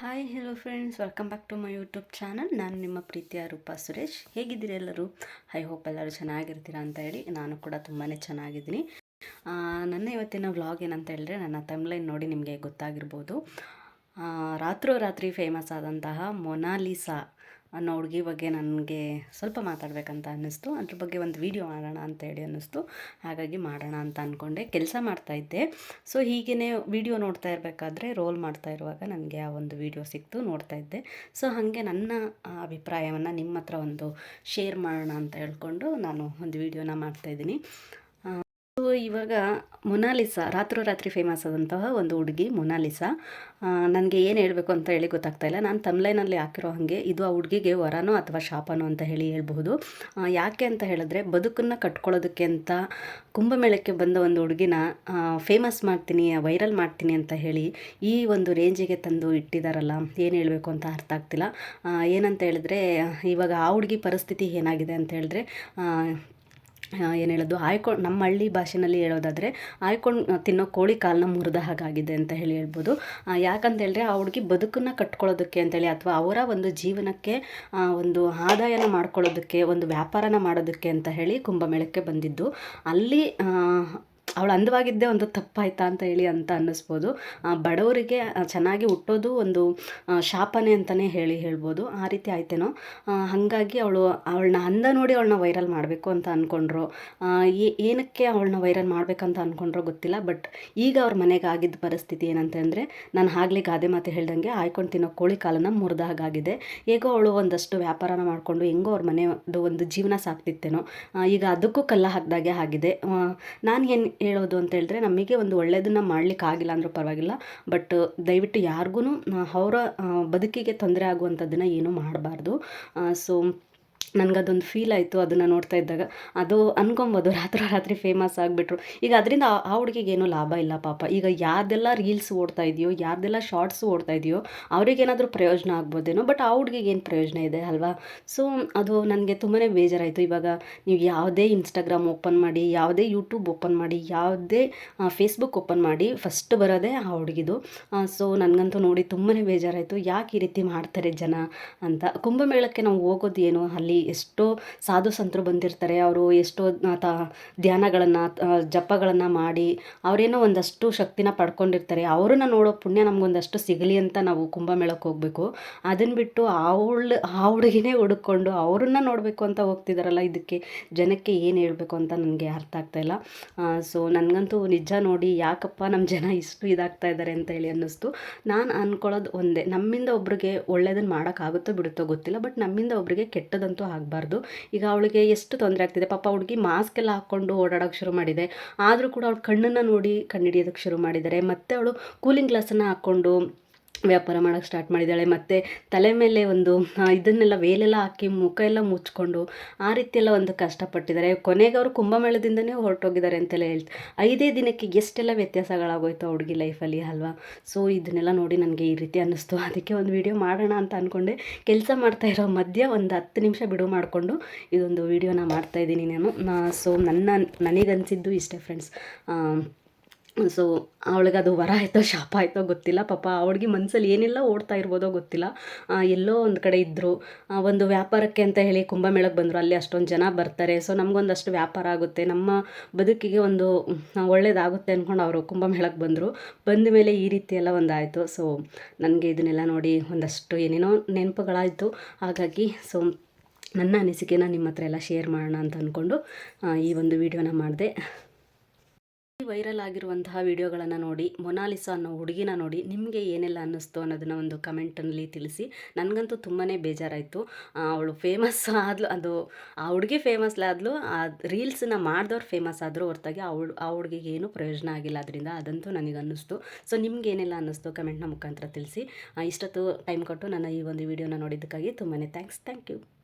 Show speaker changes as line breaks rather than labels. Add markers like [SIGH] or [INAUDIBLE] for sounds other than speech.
Hi hello friends welcome back to my YouTube channel ನಾನು ನಿಮ್ಮ ಪ್ರೀತಿಯ ರೂಪಾ ಸುರೇಶ್. ಹೇಗಿದ್ದೀರಿ ಎಲ್ಲರೂ? ಐ ಹೋಪ್ ಎಲ್ಲರೂ ಚೆನ್ನಾಗಿರ್ತೀರಾ ಅಂತ ಹೇಳಿ ನಾನು ಕೂಡ ತುಂಬಾ ಚೆನ್ನಾಗಿದ್ದೀನಿ. ನನ್ನ ಇವತ್ತಿನ ವ್ಲಾಗ್ ಏನಂತ ಹೇಳಿದ್ರೆ ನನ್ನ ತಮ್ಲೈನ್ ನೋಡಿ ನಿಮಗೆ ಗೊತ್ತಾಗಿರ್ಬೋದು. ರಾತ್ರೋರಾತ್ರಿ ಫೇಮಸ್ ಆದಂತಹ ಮೊನಾಲಿಸಾ ಅನ್ನೋ ಹುಡುಗಿ ಬಗ್ಗೆ ನನಗೆ ಸ್ವಲ್ಪ ಮಾತಾಡಬೇಕಂತ ಅನ್ನಿಸ್ತು. ಅದ್ರ ಬಗ್ಗೆ ಒಂದು ವೀಡಿಯೋ ಮಾಡೋಣ ಅಂತ ಹೇಳಿ ಅನ್ನಿಸ್ತು. ಹಾಗಾಗಿ ಮಾಡೋಣ ಅಂತ ಅಂದ್ಕೊಂಡೆ ಕೆಲಸ ಮಾಡ್ತಾಯಿದ್ದೆ ಸೊ ಹೀಗೇ ವೀಡಿಯೋ ನೋಡ್ತಾ ಇರಬೇಕಾದ್ರೆ ರೋಲ್ ಮಾಡ್ತಾ ಇರುವಾಗ ನನಗೆ ಆ ಒಂದು ವೀಡಿಯೋ ಸಿಕ್ತು, ನೋಡ್ತಾ ಇದ್ದೆ. ಸೊ ಹಾಗೆ ನನ್ನ ಅಭಿಪ್ರಾಯವನ್ನು ನಿಮ್ಮ ಹತ್ರ ಒಂದು ಶೇರ್ ಮಾಡೋಣ ಅಂತ ಹೇಳ್ಕೊಂಡು ನಾನು ಒಂದು ವೀಡಿಯೋನ ಮಾಡ್ತಾಯಿದ್ದೀನಿ ಇವಾಗ ಮೊನಾಲಿಸಾ, ರಾತ್ರೋರಾತ್ರಿ ಫೇಮಸ್ ಆದಂತಹ ಒಂದು ಹುಡುಗಿ ಮೊನಾಲಿಸಾ. ನನಗೆ ಏನು ಹೇಳಬೇಕು ಅಂತ ಹೇಳಿ ಗೊತ್ತಾಗ್ತಾ ಇಲ್ಲ. ನಾನು ತಮ್ಲೈನಲ್ಲಿ ಹಾಕಿರೋ ಹಾಗೆ ಇದು ಆ ಹುಡುಗಿಗೆ ವರನೋ ಅಥವಾ ಶಾಪನೋ ಅಂತ ಹೇಳಿ ಹೇಳ್ಬಹುದು. ಯಾಕೆ ಅಂತ ಹೇಳಿದ್ರೆ ಬದುಕನ್ನು ಕಟ್ಕೊಳ್ಳೋದಕ್ಕೆ ಅಂತ ಕುಂಭಮೇಳಕ್ಕೆ ಬಂದ ಒಂದು ಹುಡುಗಿನ ಫೇಮಸ್ ಮಾಡ್ತೀನಿ ವೈರಲ್ ಮಾಡ್ತೀನಿ ಅಂತ ಹೇಳಿ ಈ ಒಂದು ರೇಂಜಿಗೆ ತಂದು ಇಟ್ಟಿದ್ದಾರಲ್ಲ ಏನು ಹೇಳಬೇಕು ಅಂತ ಅರ್ಥ ಆಗ್ತಿಲ್ಲ. ಏನಂತ ಹೇಳಿದ್ರೆ, ಇವಾಗ ಆ ಹುಡುಗಿ ಪರಿಸ್ಥಿತಿ ಏನಾಗಿದೆ ಅಂತ ಹೇಳಿದ್ರೆ ಏನು ಹೇಳೋದು? ಆಯ್ಕೊಂಡು ನಮ್ಮ ಹಳ್ಳಿ ಭಾಷೆನಲ್ಲಿ ಹೇಳೋದಾದರೆ ಆಯ್ಕೊಂಡು ತಿನ್ನೋ ಕೋಳಿ ಕಾಲನ್ನ ಮುರಿದ ಹಾಗಾಗಿದೆ ಅಂತ ಹೇಳಿ ಹೇಳ್ಬೋದು. ಯಾಕಂತ ಹೇಳಿದ್ರೆ ಆ ಹುಡುಗಿ ಬದುಕನ್ನು ಕಟ್ಕೊಳ್ಳೋದಕ್ಕೆ ಅಂತೇಳಿ ಅಥವಾ ಅವರ ಒಂದು ಜೀವನಕ್ಕೆ ಒಂದು ಆದಾಯನ ಮಾಡ್ಕೊಳ್ಳೋದಕ್ಕೆ, ಒಂದು ವ್ಯಾಪಾರನ ಮಾಡೋದಕ್ಕೆ ಅಂತ ಹೇಳಿ ಕುಂಭಮೇಳಕ್ಕೆ ಬಂದಿದ್ದು. ಅಲ್ಲಿ ಅವಳು ಅಂದವಾಗಿದ್ದೆ ಒಂದು ತಪ್ಪಾಯ್ತಾ ಅಂತ ಹೇಳಿ ಅಂತ ಅನ್ನಿಸ್ಬೋದು. ಬಡವರಿಗೆ ಚೆನ್ನಾಗಿ ಹುಟ್ಟೋದು ಒಂದು ಶಾಪನೆ ಅಂತಲೇ ಹೇಳಿ ಹೇಳ್ಬೋದು. ಆ ರೀತಿ ಆಯ್ತೇನೋ? ಹಾಗಾಗಿ ಅವಳು, ಅವಳನ್ನ ಅಂದ ನೋಡಿ ಅವಳನ್ನ ವೈರಲ್ ಮಾಡಬೇಕು ಅಂತ ಅಂದ್ಕೊಂಡ್ರು ಏನಕ್ಕೆ ಅವಳನ್ನ ವೈರಲ್ ಮಾಡಬೇಕಂತ ಅಂದ್ಕೊಂಡ್ರೋ ಗೊತ್ತಿಲ್ಲ, ಬಟ್ ಈಗ ಅವ್ರ ಮನೆಗೆ ಆಗಿದ್ದ ಪರಿಸ್ಥಿತಿ ಏನಂತಂದರೆ ನಾನು ಆಗಲಿ ಗಾದೆ ಮಾತು ಹೇಳ್ದಂಗೆ ಆಯ್ಕೊಂಡು ತಿನ್ನೋ ಕೋಳಿ ಕಾಲನ ಮುರಿದ ಹಾಗಾಗಿದೆ. ಹೇಗೋ ಅವಳು ಒಂದಷ್ಟು ವ್ಯಾಪಾರನ ಮಾಡಿಕೊಂಡು ಹೆಂಗೋ ಅವ್ರ ಮನೆಯದು ಒಂದು ಜೀವನ ಸಾಕ್ತಿತ್ತೇನೋ? ಈಗ ಅದಕ್ಕೂ ಕಲ್ಲ ಹಾಕಿದಾಗೆ ಆಗಿದೆ. ನಾನು ಏನು ಹೇಳೋದು ಅಂತ ಹೇಳಿದ್ರೆ ನಮಗೆ ಒಂದು ಒಳ್ಳೆಯದನ್ನು ಮಾಡ್ಲಿಕ್ಕೆ ಆಗಿಲ್ಲ ಅಂದರೂ ಪರವಾಗಿಲ್ಲ. ಬಟ್ ದಯವಿಟ್ಟು ಯಾರಿಗೂ ಅವರ ಬದುಕಿಗೆ ತೊಂದರೆ ಆಗುವಂಥದ್ದನ್ನು ಏನೂ ಮಾಡಬಾರ್ದು. ಸೊ ನನಗದೊಂದು ಫೀಲ್ ಆಯಿತು ಅದನ್ನು ನೋಡ್ತಾ ಇದ್ದಾಗ. ಅದು ಅನ್ಕೊಬೋದು, ರಾತ್ರಿ ರಾತ್ರಿ ಫೇಮಸ್ ಆಗಿಬಿಟ್ರು. ಈಗ ಅದರಿಂದ ಆ ಹುಡುಗಿಗೆ ಲಾಭ ಇಲ್ಲ ಪಾಪ. ಈಗ ಯಾರ್ದೆಲ್ಲ ರೀಲ್ಸ್ ಓಡ್ತಾ ಇದೆಯೋ, ಯಾರ್ದೆಲ್ಲ ಶಾರ್ಟ್ಸ್ ಓಡ್ತಾ ಇದೆಯೋ, ಅವ್ರಿಗೇನಾದರೂ ಪ್ರಯೋಜನ ಆಗ್ಬೋದೇನೋ ಬಟ್ ಆ ಹುಡುಗಿಗೆ ಏನು ಪ್ರಯೋಜನ ಇದೆ ಅಲ್ವಾ? ಸೊ ಅದು ನನಗೆ ತುಂಬಾ ಬೇಜಾರಾಯಿತು. ಇವಾಗ ನೀವು ಯಾವುದೇ ಇನ್ಸ್ಟಾಗ್ರಾಮ್ ಓಪನ್ ಮಾಡಿ, ಯಾವುದೇ ಯೂಟ್ಯೂಬ್ ಓಪನ್ ಮಾಡಿ, ಯಾವುದೇ ಫೇಸ್ಬುಕ್ ಓಪನ್ ಮಾಡಿ ಫಸ್ಟ್ ಬರೋದೇ ಆ ಹುಡುಗಿದು. ಸೊ ನನಗಂತೂ ನೋಡಿ ತುಂಬಾ ಬೇಜಾರಾಯಿತು. ಯಾಕೆ ಈ ರೀತಿ ಮಾಡ್ತಾರೆ ಜನ ಅಂತ. ಕುಂಭಮೇಳಕ್ಕೆ ನಾವು ಹೋಗೋದು ಏನು? ಅಲ್ಲಿ ಎಷ್ಟೋ ಸಾಧು ಸಂತರು ಬಂದಿರ್ತಾರೆ. ಅವರು ಎಷ್ಟೋ ತ, ಧ್ಯಾನಗಳನ್ನು ಜಪಗಳನ್ನು ಮಾಡಿ ಅವರೇನೋ ಒಂದಷ್ಟು ಶಕ್ತಿನ ಪಡ್ಕೊಂಡಿರ್ತಾರೆ. ಅವ್ರನ್ನ ನೋಡೋ ಪುಣ್ಯ ನಮಗೊಂದಷ್ಟು ಸಿಗಲಿ ಅಂತ ನಾವು ಕುಂಭಮೇಳಕ್ಕೆ ಹೋಗಬೇಕು. ಅದನ್ನು ಬಿಟ್ಟು ಅವಳು, ಆ ಹುಡುಗಿನೇ ಹುಡುಕೊಂಡು ಅವ್ರನ್ನ ನೋಡಬೇಕು ಅಂತ ಹೋಗ್ತಿದಾರಲ್ಲ, ಇದಕ್ಕೆ ಜನಕ್ಕೆ ಏನು ಹೇಳಬೇಕು ಅಂತ ನನಗೆ ಅರ್ಥ ಆಗ್ತಾಯಿಲ್ಲ ಸೊ ನನಗಂತೂ ನಿಜ ನೋಡಿ ಯಾಕಪ್ಪ ನಮ್ಮ ಜನ ಇಷ್ಟು ಇದಾಗ್ತಾ ಇದ್ದಾರೆ ಅಂತ ಹೇಳಿ ಅನ್ನಿಸ್ತು. ನಾನು ಅಂದ್ಕೊಳ್ಳೋದು ಒಂದೇ, ನಮ್ಮಿಂದ ಒಬ್ರಿಗೆ ಒಳ್ಳೇದನ್ನು ಮಾಡೋಕ್ಕಾಗುತ್ತೋ ಬಿಡುತ್ತೋ ಗೊತ್ತಿಲ್ಲ, ಬಟ್ ನಮ್ಮಿಂದ ಒಬ್ರಿಗೆ ಕೆಟ್ಟದಂತೂ ಆಗಬಾರ್ದು. ಈಗ ಅವಳಿಗೆ ಎಷ್ಟು ತೊಂದರೆ ಆಗ್ತಿದೆ? ಪಾಪ ಹುಡುಗಿ ಮಾಸ್ಕ್ ಎಲ್ಲ ಹಾಕ್ಕೊಂಡು ಓಡಾಡೋಕ್ಕೆ ಶುರು ಮಾಡಿದೆ. ಆದರೂ ಕೂಡ ಅವಳು ಕಣ್ಣನ್ನು ನೋಡಿ ಕಂಡುಹಿಡಿಯೋದಕ್ಕೆ ಶುರು ಮಾಡಿದ್ದಾರೆ. ಮತ್ತು ಅವಳು ಕೂಲಿಂಗ್ ಗ್ಲಾಸನ್ನು ಹಾಕ್ಕೊಂಡು ವ್ಯಾಪಾರ ಮಾಡೋಕ್ಕೆ ಸ್ಟಾರ್ಟ್ ಮಾಡಿದ್ದಾಳೆ. ಮತ್ತು ತಲೆ ಮೇಲೆ ಒಂದು ಇದನ್ನೆಲ್ಲ ವೇಲೆಲ್ಲ ಹಾಕಿ ಮುಖ ಎಲ್ಲ ಮುಚ್ಕೊಂಡು ಆ ರೀತಿಯೆಲ್ಲ ಒಂದು ಕಷ್ಟಪಟ್ಟಿದ್ದಾರೆ. ಕೊನೆಗೆ ಅವರು ಕುಂಭಮೇಳದಿಂದನೇ ಹೊರಟೋಗಿದ್ದಾರೆ ಅಂತೆಲ್ಲ ಹೇಳ್ತು, ಐದೇ ದಿನಕ್ಕೆ ಎಷ್ಟೆಲ್ಲ ವ್ಯತ್ಯಾಸಗಳಾಗೋಯ್ತು ಆ ಹುಡುಗಿ ಲೈಫಲ್ಲಿ ಅಲ್ವಾ? ಸೊ ಇದನ್ನೆಲ್ಲ ನೋಡಿ ನನಗೆ ಈ ರೀತಿ ಅನ್ನಿಸ್ತು. [LAUGHS] ಅದಕ್ಕೆ ಒಂದು ವಿಡಿಯೋ ಮಾಡೋಣ ಅಂತ ಅಂದ್ಕೊಂಡೆ ಕೆಲಸ ಮಾಡ್ತಾ ಇರೋ ಮಧ್ಯ ಒಂದು ಹತ್ತು ನಿಮಿಷ ಬಿಡುವು ಮಾಡಿಕೊಂಡು ಇದೊಂದು ವಿಡಿಯೋನ ಮಾಡ್ತಾಯಿದ್ದೀನಿ ನಾನು. ಸೊ ನನ್ನ, ನನಗನ್ಸಿದ್ದು ಇಷ್ಟೇ ಫ್ರೆಂಡ್ಸ್ ಸೊ ಅವಳಿಗೆ ಅದು ವರ ಆಯಿತೋ, ಶಾಪ ಆಯಿತೋ ಗೊತ್ತಿಲ್ಲ. ಪಾಪ ಅವಳಿಗೆ ಮನಸ್ಸಲ್ಲಿ ಏನೆಲ್ಲ ಓಡ್ತಾ ಇರ್ಬೋದೋ ಗೊತ್ತಿಲ್ಲ. ಎಲ್ಲೋ ಒಂದು ಕಡೆ ಇದ್ದರು ಒಂದು ವ್ಯಾಪಾರಕ್ಕೆ ಅಂತ ಹೇಳಿ ಕುಂಭಮೇಳಕ್ಕೆ ಬಂದರು. ಅಲ್ಲಿ ಅಷ್ಟೊಂದು ಜನ ಬರ್ತಾರೆ. ಸೊ ನಮಗೊಂದಷ್ಟು ವ್ಯಾಪಾರ ಆಗುತ್ತೆ. ನಮ್ಮ ಬದುಕಿಗೆ ಒಂದು ಒಳ್ಳೇದಾಗುತ್ತೆ ಅಂದ್ಕೊಂಡು ಅವರು ಕುಂಭಮೇಳಕ್ಕೆ ಬಂದರು. ಬಂದ ಮೇಲೆ ಈ ರೀತಿ ಎಲ್ಲ ಒಂದಾಯಿತು. ಸೊ ನನಗೆ ಇದನ್ನೆಲ್ಲ ನೋಡಿ ಒಂದಷ್ಟು ಏನೇನೋ ನೆನಪುಗಳಾಯಿತು. ಹಾಗಾಗಿ ಸೊ ನನ್ನ ಅನಿಸಿಕೆನ ನಿಮ್ಮ ಹತ್ರ ಎಲ್ಲ ಶೇರ್ ಮಾಡೋಣ ಅಂತ ಅಂದ್ಕೊಂಡು ಈ ಒಂದು ವಿಡಿಯೋನ ಮಾಡಿದೆ. ವೈರಲ್ ಆಗಿರುವಂತಹ ವಿಡಿಯೋಗಳನ್ನು ನೋಡಿ, ಮೊನಾಲಿಸಾ ಅನ್ನೋ ಹುಡುಗಿನ ನೋಡಿ ನಿಮಗೆ ಏನೆಲ್ಲ ಅನ್ನಿಸ್ತು ಅನ್ನೋದನ್ನ ಒಂದು ಕಮೆಂಟಲ್ಲಿ ತಿಳಿಸಿ. ನನಗಂತೂ ತುಂಬಾ ಬೇಜಾರಾಯಿತು. ಅವಳು ಫೇಮಸ್ ಆದ್ಲು, ಅದು ಆ ಹುಡುಗಿ ಫೇಮಸ್ ಆದ್ಲು, ಆ ರೀಲ್ಸನ್ನ ಮಾಡಿದವ್ರು ಫೇಮಸ್ ಆದರೂ ಹೊರತಾಗಿ ಅವಳು ಆ ಹುಡುಗಿಗೆ ಏನೂ ಪ್ರಯೋಜನ ಆಗಿಲ್ಲ. ಅದರಿಂದ ಅದಂತೂ ನನಗೆ ಅನ್ನಿಸ್ತು. ಸೊ ನಿಮ್ಗೆ ಏನೆಲ್ಲ ಅನ್ನಿಸ್ತು ಕಮೆಂಟ್ನ ಮುಖಾಂತರ ತಿಳಿಸಿ. ಇಷ್ಟೊತ್ತು ಟೈಮ್ ಕೊಟ್ಟು ನನ್ನ ಈ ಒಂದು ವಿಡಿಯೋನ ನೋಡಿದ್ದಕ್ಕಾಗಿ ತುಂಬಾ ಥ್ಯಾಂಕ್ಸ್ ಥ್ಯಾಂಕ್ ಯು